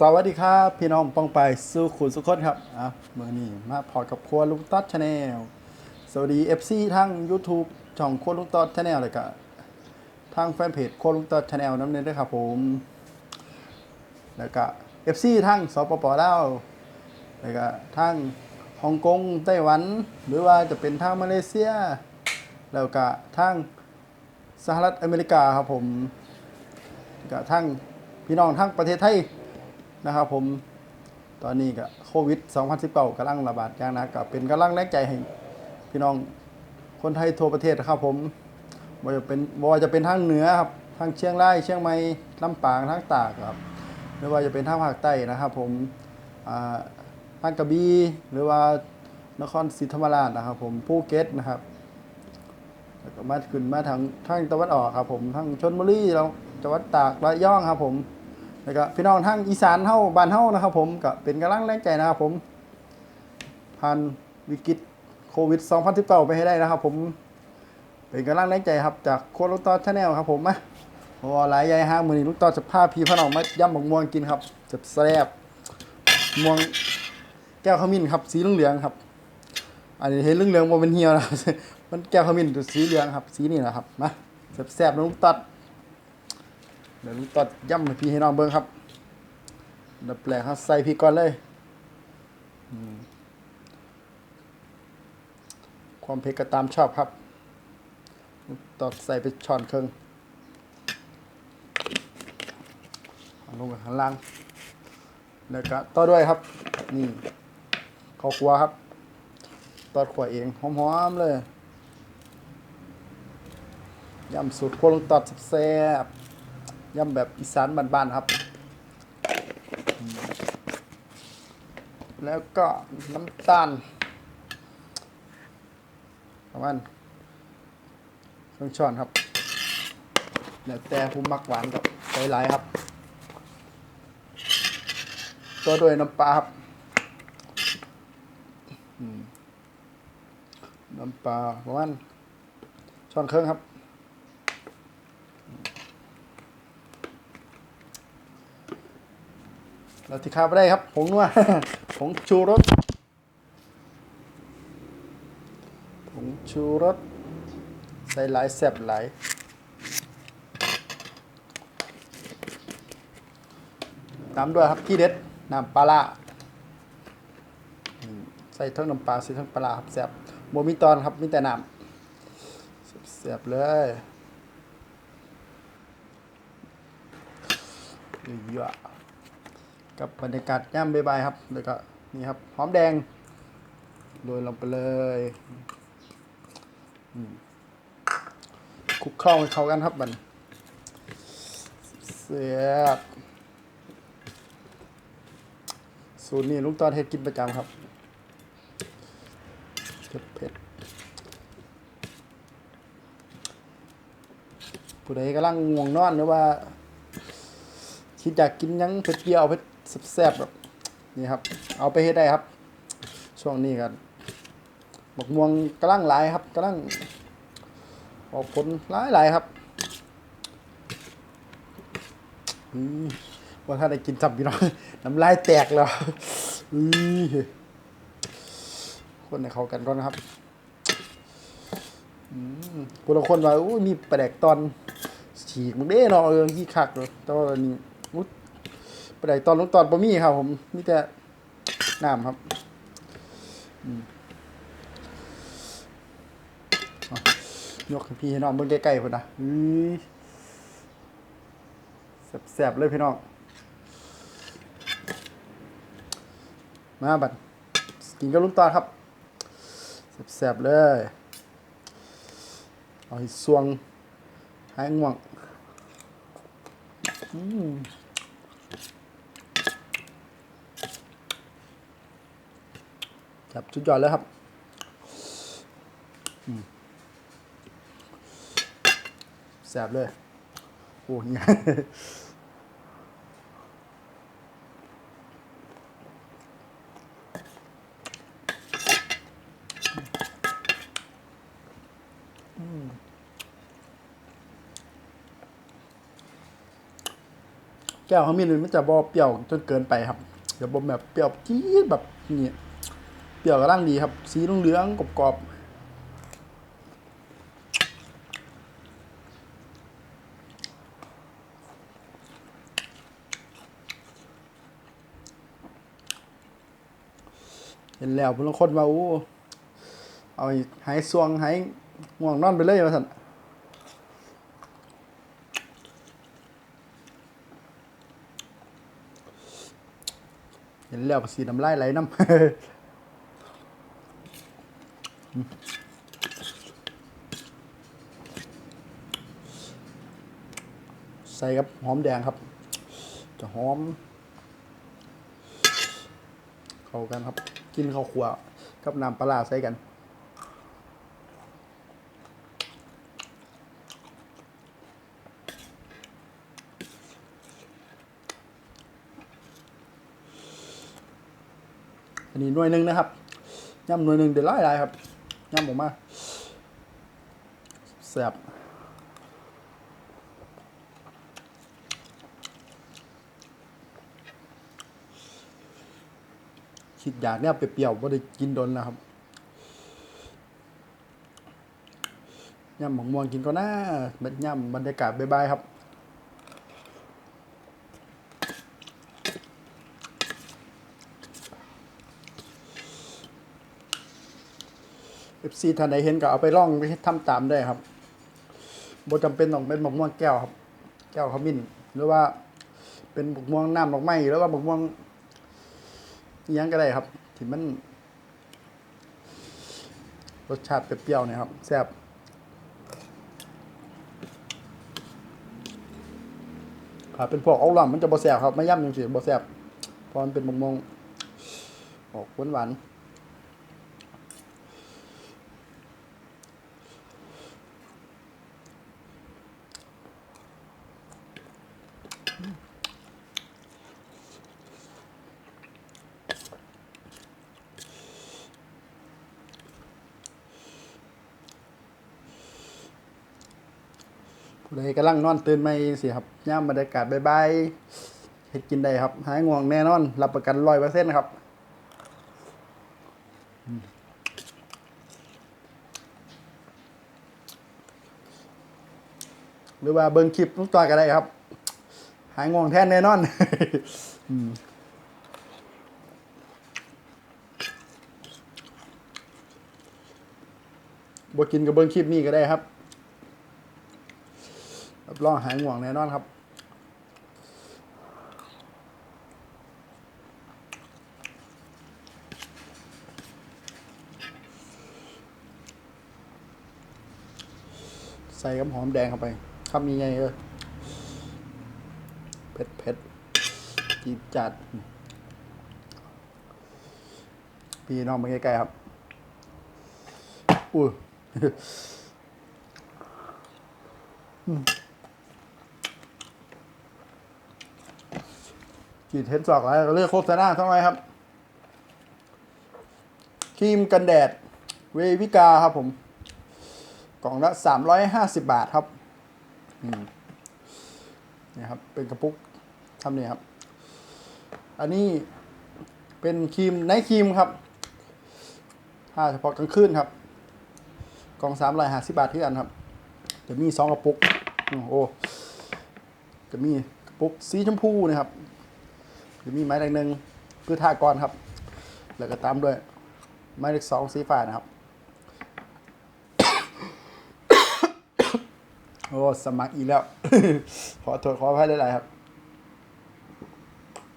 สวัสดีครับพี่น้องปองไปสู้ขุนสุขคนครับอะเมื่อนี้มาพอดกับครัวลุงต๊อดชาแนลสวัสดี FC ทั้ง YouTube ช่องครัวลุงต๊อดชาแนลเลยก็ทางแฟนเพจครัวลุงต๊อดชาแนลน้ำเน้นด้วยครับผมแล้วก็ FC ทั้งสปปลาวแล้วก็ทั้งฮ่องกงไต้หวัน หรือว่าจะเป็นทางมาเลเซีย แล้วก็ทั้งสหรัฐอเมริกาครับผมก็ทั้งพี่น้องทั้งประเทศไทย นะครับผมตอนนี้ก็โควิด 2019กำลังระบาดอย่างหนักก็เป็นกำลังแรงใจให้พี่น้องคนไทยทั่วประเทศครับผมบ่ว่าจะเป็นบ่ว่าจะเป็นทางเหนือครับทางเชียงรายเชียงใหม่ลำปางทางตากครับไม่ว่าจะเป็นทางภาคใต้นะครับ ผมอ่าทางกระบี่หรือว่านครศรีธรรมราชนะครับ ผมภูเก็ตนะครับแล้วก็มาขึ้นมาทางทางตะวันออกครับ ผมทางชนบุรีเราจังหวัดตากระยองครับผม แล้วก็พี่น้องทางอีสานเฮาบ้านเฮานะครับ ผมก็เป็นกำลังแรงใจนะครับผมผ่านวิกฤตโควิด 2019 ไปให้ได้นะครับ ผมเป็นกำลังแรงใจครับจากโค้ดลูกตอชาแนลครับผมมาโอ้หลายใหญ่ฮะมือนี้ลูกตอจะพาพี่พน้องมาย่ำบักม่วงกินครับจะแซ่บม่วงแก้วขมิ้นครับสีเหลืองๆครับ อันนี้เห็นเหลืองๆบ่เป็นเหี่ยวนะมันแก้วขมิ้นตัวสีเหลืองครับ สีนี่นะครับมาแซ่บๆนะลูกตอด ดี๋ยวลูกตัดย่ำให้พี่ให้น้องเบิ้งครับดับแปลกครับใส่พริกก่อนเลยความเผ็ดก็ตามชอบครับตัดใส่ไปช้อนครึ่งเอาลงกับข้างล่างแล้วก็ต่อด้วยครับ นี่ข้าวคั่วครับ ตอดขัวเองหอมๆเลยยำสูตรโคลงตัดแซ่บ ยำแบบอีสานบ้านๆครับ แล้วก็น้ำตาลประมาณครึ่งช้อนครับแล้วแต่ผู้มักหวานกับใส่หลายครับ ตัวด้วยน้ำปลาครับน้ำปลาประมาณช้อนครึ่งครับ เราที่ข้าวไปได้ครับผงนัวผงชูรสผงชูรสใส่หลายแซ่บหลายตามด้วยครับที่เด็ดน้ำปลาใส่ทั้งน้ำปลาใส่ทั้งปลาครับแซ่บโมมีตอนครับมีแต่น้ำแซ่บเลยเยอะ กับบรรยากาศย่ำบายๆครับแล้วก็นี่ครับหอมแดงโรยลงไปเลยคลุกเข้าให้เข้ากันครับมันเสียบสูตรนี้ลุงตอนเฮ็ดกินประจำครับเผ็ดเผ็ดผู้ใดกำลังง่วงนอนหรือว่าคิดอยากกินยังเผ็ดเปรี้ยวเผ็ด แซ่บแบบนี่ครับ เอาไปให้ได้ครับ ช่วงนี้กันบักม่วงกำลังหลายครับกำลังออกผลหลายหลายครับอืมว่าถ้าได้กินจับพี่น้องน้ำลายแตกแล้วอือคนในเขากันก่อนนะครับอืมคนละคนว่าอู้มีแปลกตอนฉีกมึงเด้เนาะเออขี้คักเลยแต่ว่าอันนี้อู้ ปลาแดตอนลงตอนบะมี่ครับ ผมมีแต่น้ำครับยกพี่ให้น้องเบิ่งใกล้ๆพุ่นนะอือแซ่บๆเลยพี่น้อง มาบัดกินกับลุงตอนครับแซ่บๆเลย เอาให้สวงหายง่วง อืม ครับสุดยอดเลยครับแซ่บเลย โอ้ยผแก้วขมิ้นมันจะบ่เปรี้ยวจนเกินไปครับเดี๋ยวบ่แบบเปรี้ยวจี๊ดแบบนี้ ปรี้ยวกำลังดีครับ สีเหลืองๆกรอบๆเห็นแล้วเพิ่นลางคนว่าโอ้เอาหายสวงหายง่วงนอนไปเลยว่าซั่นเห็นแล้วสีน้ำลายไหลน้ำ ใส่กับหอมแดงครับ จะหอม เข้ากันครับ กินข้าวขัวกับน้ำปลาร้าใส่กันอันนี้หน่วยหนึ่งนะครับย่ำหน่วยหนึ่งเดี๋ยวไล่ไล่ครับ ย่ำออกมาแซ่บคิดอยากเนี่ยเปรี้ยวๆว่าได้กินโดนนะครับย่ำหมองม่วงกินก็น่าบรรย่ำบรรยากาศบายๆครับ เอฟซีท่านใดเห็นก็เอาไปล่องไปทำตามได้ครับบ่จำเป็นต้องเป็นมะม่วงแก้วครับ แก้วขมิ้นหรือว่าเป็นมะม่วงน้ำดอกไม้หรือว่ามะม่วงยังก็ได้ครับ ที่มัน รสชาติเปรี้ยวๆเนี่ยครับแซ่บถ้าเป็นพวกเอาหล่ำมันจะบ่แซ่บครับไม่ย่ำจังสิบ่แซ่บเพราะมันเป็นมะม่วงออกหวานๆ ผู้ใดกำลังนอนตื่นไม่สิครับย่ามบรรยากาศบายๆเฮ็ดกินได้ครับ หายง่วงแน่นอน รับประกันร้อยเปอร์เซ็นต์ครับหรือว่าเบิ่งคลิปทุกตอนก็ได้ครับ หายง่วงแทนแน่นอนบ่กินกับเบิ่งคลิปนี้ก็ได้ครับ รับรองหายห่วงแน่นอนครับใส่กับหอมแดงเข้าไปคำยังไงเออเผ็ดเผ็ดจีดจัด พี่น้องมาใกล้ๆครับ อุ้ย ขีดเทนสอกอะไรเลือกโฆษณาเท่าไหร่ครับครีมกันแดดเววิกาครับผม กล่องละสามร้อยห้าสิบบาทครับนี่ครับ เป็นกระปุกทำนี่ครับ อันนี้เป็นครีมไนท์ครีมครับถ้าเฉพาะกลางคืนครับ กล่องสามร้อยห้าสิบบาทที่กันครับ จะมีสองกระปุกอืมโอ้จะมีกระปุกสีชมพูนะครับ จะมีไม้เลขหนึ่งเพื่อทากรครับ แล้วก็ตามด้วยไม้เล็กสองสีฟ้านะครับ โอ้สมัครอีกแล้ว ขอโทษขออภัยหลายๆครับ